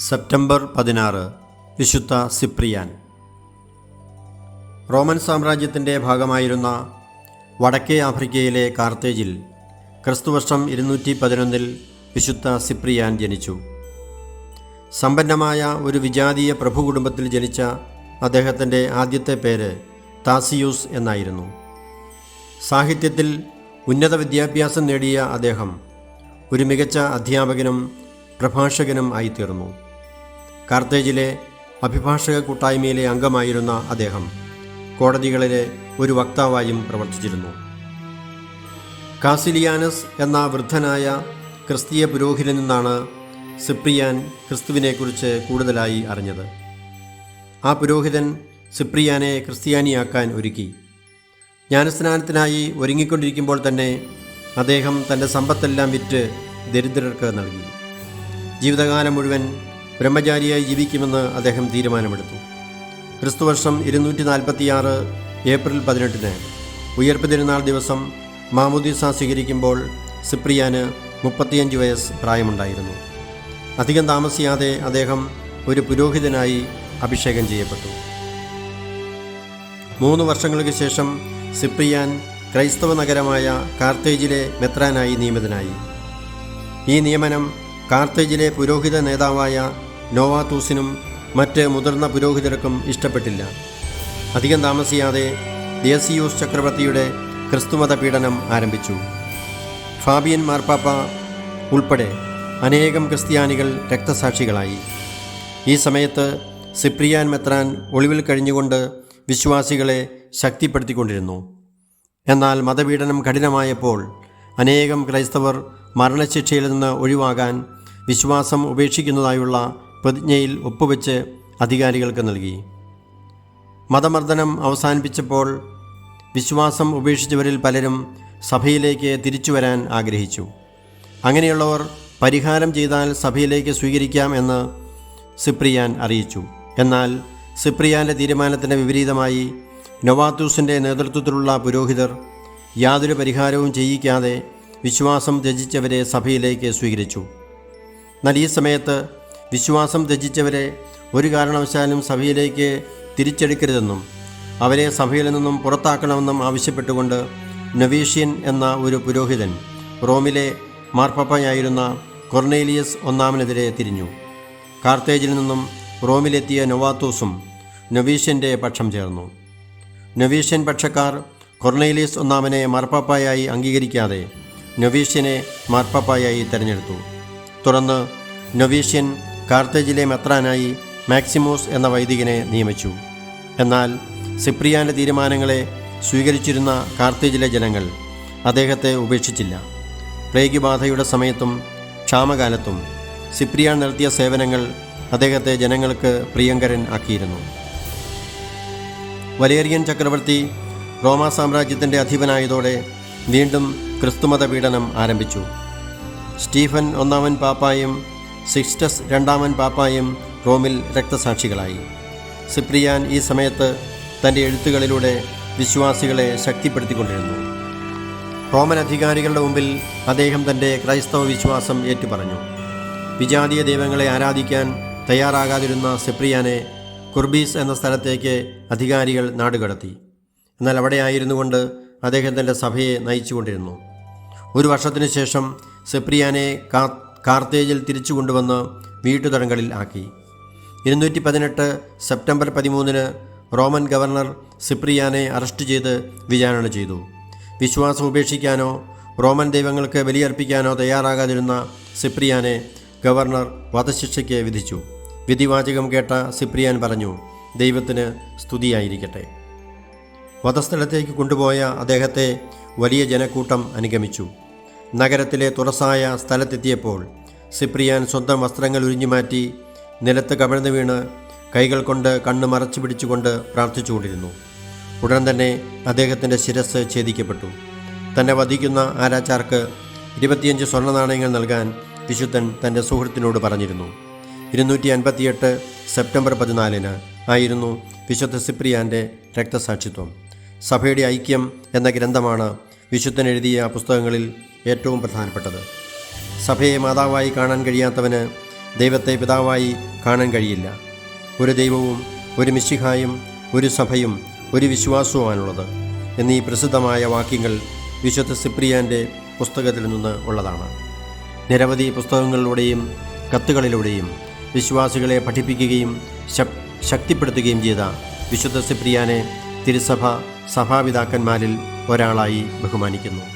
September പതിനാറ് വിശുദ്ധ Cyprian. Roman സാമ്രാജ്യത്തിന്റെ ഭാഗമായിരുന്ന വടക്കേ ആഫ്രിക്കയിലെ കാർത്തേജിൽ ക്രിസ്തുവർഷം ഇരുന്നൂറ്റി പതിനൊന്നിൽ വിശുദ്ധ സിപ്രിയാൻ ജനിച്ചു. സമ്പന്നമായ ഒരു വിജാതീയ പ്രഭു കുടുംബത്തിൽ ജനിച്ച അദ്ദേഹത്തിന്റെ ആദ്യത്തെ പേര് താസിയൂസ് എന്നായിരുന്നു. സാഹിത്യത്തിൽ ഉന്നത വിദ്യാഭ്യാസം നേടിയ അദ്ദേഹം ഒരു മികച്ച അധ്യാപകനും പ്രഭാഷകനും ആയിത്തീർന്നു. കാർത്തേജിലെ അഭിഭാഷക കൂട്ടായ്മയിലെ അംഗമായിരുന്ന അദ്ദേഹം കോടതികളിലെ ഒരു വക്താവായും പ്രവർത്തിച്ചിരുന്നു. കാസിലിയാനസ് എന്ന വൃദ്ധനായ ക്രിസ്തീയ പുരോഹിതനിൽ നിന്നാണ് സിപ്രിയാൻ ക്രിസ്തുവിനെക്കുറിച്ച് കൂടുതലായി അറിഞ്ഞത്. ആ പുരോഹിതൻ സിപ്രിയാനെ ക്രിസ്ത്യാനിയാക്കാൻ ഒരുക്കി. ജ്ഞാനസ്നാനത്തിനായി ഒരുങ്ങിക്കൊണ്ടിരിക്കുമ്പോൾ തന്നെ അദ്ദേഹം തന്റെ സമ്പത്തെല്ലാം വിറ്റ് ദരിദ്രർക്ക് നൽകി. ജീവിതകാലം മുഴുവൻ ബ്രഹ്മചാരിയായി ജീവിക്കുമെന്ന് അദ്ദേഹം തീരുമാനമെടുത്തു. ക്രിസ്തുവർഷം ഇരുന്നൂറ്റി നാൽപ്പത്തിയാറ് ഏപ്രിൽ പതിനെട്ടിന് ഉയർപ്പ് തിരുനാൾ ദിവസം മാമുദീസ സ്വീകരിക്കുമ്പോൾ സിപ്രിയാന് മുപ്പത്തിയഞ്ച് വയസ്സ് പ്രായമുണ്ടായിരുന്നു. അധികം താമസിയാതെ അദ്ദേഹം ഒരു പുരോഹിതനായി അഭിഷേകം ചെയ്യപ്പെട്ടു. മൂന്ന് വർഷങ്ങൾക്ക് ശേഷം സിപ്രിയാൻ ക്രൈസ്തവ നഗരമായ കാർത്തേജിലെ മെത്രാനായി നിയമിതനായി. ഈ നിയമനം കാർത്തേജിലെ പുരോഹിത നേതാവായ നോവാത്തൂസിനും മറ്റ് മുതിർന്ന പുരോഹിതർക്കും ഇഷ്ടപ്പെട്ടില്ല. അധികം താമസിയാതെ ദേസിയൂസ് ചക്രവർത്തിയുടെ ക്രിസ്തുമത പീഡനം ആരംഭിച്ചു. ഫാബിയൻ മാർപ്പാപ്പ ഉൾപ്പെടെ അനേകം ക്രിസ്ത്യാനികൾ രക്തസാക്ഷികളായി. ഈ സമയത്ത് സിപ്രിയാൻ മെത്രാൻ ഒളിവിൽ കഴിഞ്ഞുകൊണ്ട് വിശ്വാസികളെ ശക്തിപ്പെടുത്തിക്കൊണ്ടിരുന്നു. എന്നാൽ മതപീഡനം കഠിനമായപ്പോൾ അനേകം ക്രൈസ്തവർ മരണശിക്ഷയിൽ നിന്ന് ഒഴിവാകാൻ വിശ്വാസം ഉപേക്ഷിക്കുന്നതായുള്ള പ്രതിജ്ഞയിൽ ഒപ്പുവെച്ച് അധികാരികൾക്ക് നൽകി. മതമർദ്ദനം അവസാനിപ്പിച്ചപ്പോൾ വിശ്വാസം ഉപേക്ഷിച്ചവരിൽ പലരും സഭയിലേക്ക് തിരിച്ചു വരാൻ ആഗ്രഹിച്ചു. അങ്ങനെയുള്ളവർ പരിഹാരം ചെയ്താൽ സഭയിലേക്ക് സ്വീകരിക്കാം എന്ന് സിപ്രിയാൻ അറിയിച്ചു. എന്നാൽ സിപ്രിയാന്റെ തീരുമാനത്തിന് വിപരീതമായി നൊവാത്തൂസിന്റെ നേതൃത്വത്തിലുള്ള പുരോഹിതർ യാതൊരു പരിഹാരവും ചെയ്യിക്കാതെ വിശ്വാസം ത്യജിച്ചവരെ സഭയിലേക്ക് സ്വീകരിച്ചു. എന്നാൽ ഈ സമയത്ത് വിശ്വാസം ത്യജിച്ചവരെ ഒരു കാരണവശാലും സഭയിലേക്ക് തിരിച്ചെടുക്കരുതെന്നും അവരെ സഭയിൽ നിന്നും പുറത്താക്കണമെന്നും ആവശ്യപ്പെട്ടുകൊണ്ട് നവീഷ്യൻ എന്ന ഒരു പുരോഹിതൻ റോമിലെ മാർപ്പാപ്പയായിരുന്ന കൊർണേലിയസ് ഒന്നാമനെതിരെ തിരിഞ്ഞു. കാർത്തേജിൽ നിന്നും റോമിലെത്തിയ നൊവാത്തോസും നവീഷ്യന്റെ പക്ഷം ചേർന്നു. നവീഷ്യൻ പക്ഷക്കാർ കൊർണേലിയസ് ഒന്നാമനെ മാർപ്പാപ്പായായി അംഗീകരിക്കാതെ നൊവീഷ്യനെ മാർപ്പാപ്പായായി തെരഞ്ഞെടുത്തു. തുടർന്ന് നൊവീഷ്യൻ കാർത്തേജിലെ മെത്രാനായി മാക്സിമോസ് എന്ന വൈദികനെ നിയമിച്ചു. എന്നാൽ സിപ്രിയാന്റെ തീരുമാനങ്ങളെ സ്വീകരിച്ചിരുന്ന കാർത്തേജിലെ ജനങ്ങൾ അദ്ദേഹത്തെ ഉപേക്ഷിച്ചില്ല. പ്ലേഗ് ബാധയുടെ സമയത്തും ക്ഷാമകാലത്തും സിപ്രിയാൻ നടത്തിയ സേവനങ്ങൾ അദ്ദേഹത്തെ ജനങ്ങൾക്ക് പ്രിയങ്കരൻ ആക്കിയിരുന്നു. വലേറിയൻ ചക്രവർത്തി റോമാ സാമ്രാജ്യത്തിന്റെ അധിപനായതോടെ വീണ്ടും ക്രിസ്തുമത പീഡനം ആരംഭിച്ചു. സ്റ്റീഫൻ ഒന്നാമൻ പാപ്പായും സിക്സ്റ്റസ് രണ്ടാമൻ പാപ്പായും റോമിൽ രക്തസാക്ഷികളായി. സിപ്രിയാൻ ഈ സമയത്ത് തന്റെ എഴുത്തുകളിലൂടെ വിശ്വാസികളെ ശക്തിപ്പെടുത്തിക്കൊണ്ടിരുന്നു. റോമൻ അധികാരികളുടെ മുമ്പിൽ അദ്ദേഹം തന്റെ ക്രൈസ്തവ വിശ്വാസം ഏറ്റുപറഞ്ഞു. വിജാതീയ ദൈവങ്ങളെ ആരാധിക്കാൻ തയ്യാറാകാതിരുന്ന സിപ്രിയാനെ കുർബീസ് എന്ന സ്ഥലത്തേക്ക് അധികാരികൾ നാടുകടത്തി. എന്നാൽ അവിടെയായിരുന്നു കൊണ്ട് അദ്ദേഹം തന്റെ സഭയെ നയിച്ചുകൊണ്ടിരുന്നു. ഒരു വർഷത്തിനു ശേഷം സിപ്രിയാനെ കാ കാർത്തേജിൽ തിരിച്ചു കൊണ്ടുവന്ന് വീട്ടുതടങ്കലിൽ ആക്കി. ഇരുന്നൂറ്റി പതിനെട്ട് സെപ്റ്റംബർ പതിമൂന്നിന് റോമൻ ഗവർണർ സിപ്രിയാനെ അറസ്റ്റ് ചെയ്ത് വിചാരണ ചെയ്തു. വിശ്വാസം ഉപേക്ഷിക്കാനോ റോമൻ ദൈവങ്ങൾക്ക് ബലിയർപ്പിക്കാനോ തയ്യാറാകാതിരുന്ന സിപ്രിയാനെ ഗവർണർ വധശിക്ഷയ്ക്ക് വിധിച്ചു. വിധിവാചകം കേട്ട സിപ്രിയാൻ പറഞ്ഞു ദൈവത്തിന് സ്തുതിയായിരിക്കട്ടെ. വധസ്ഥലത്തേക്ക് കൊണ്ടുപോയ അദ്ദേഹത്തെ വലിയ ജനക്കൂട്ടം അനുഗമിച്ചു. നഗരത്തിലെ തുറസായ സ്ഥലത്തെത്തിയപ്പോൾ സിപ്രിയാൻ സ്വന്തം വസ്ത്രങ്ങൾ ഉരിഞ്ഞുമാറ്റി നിലത്ത് കമിഴ്ന്നു വീണ് കൈകൾ കൊണ്ട് കണ്ണ് മറച്ചു പിടിച്ചുകൊണ്ട് പ്രാർത്ഥിച്ചുകൊണ്ടിരുന്നു. ഉടൻ തന്നെ അദ്ദേഹത്തിന്റെ ശിരസ് ഛേദിക്കപ്പെട്ടു. തന്നെ വധിക്കുന്ന ആരാച്ചാർക്ക് ഇരുപത്തിയഞ്ച് സ്വർണ നാണയങ്ങൾ നൽകാൻ വിശുദ്ധൻ തന്റെ സുഹൃത്തിനോട് പറഞ്ഞിരുന്നു. ഇരുന്നൂറ്റി അൻപത്തിയെട്ട് സെപ്റ്റംബർ പതിനാലിന് ആയിരുന്നു വിശുദ്ധ സിപ്രിയാന്റെ രക്തസാക്ഷിത്വം. സഭയുടെ ഐക്യം എന്ന ഗ്രന്ഥമാണ് വിശുദ്ധൻ എഴുതിയ പുസ്തകങ്ങളിൽ ഏറ്റവും പ്രധാനപ്പെട്ടത്. സഭയെ മാതാവായി കാണാൻ കഴിയാത്തവന് ദൈവത്തെ പിതാവായി കാണാൻ കഴിയില്ല. ഒരു ദൈവവും ഒരു മിശിഹായും ഒരു സഭയും ഒരു വിശ്വാസവുമാണുള്ളത് എന്നീ പ്രസിദ്ധമായ വാക്യങ്ങൾ വിശുദ്ധ സിപ്രിയാന്റെ പുസ്തകത്തിൽ നിന്ന് ഉള്ളതാണ്. നിരവധി പുസ്തകങ്ങളിലൂടെയും കത്തുകളിലൂടെയും വിശ്വാസികളെ പഠിപ്പിക്കുകയും ശക്തിപ്പെടുത്തുകയും ചെയ്ത വിശുദ്ധ സിപ്രിയാനെ തിരുസഭ സഭാപിതാക്കന്മാരിൽ ഒരാളായി ബഹുമാനിക്കുന്നു.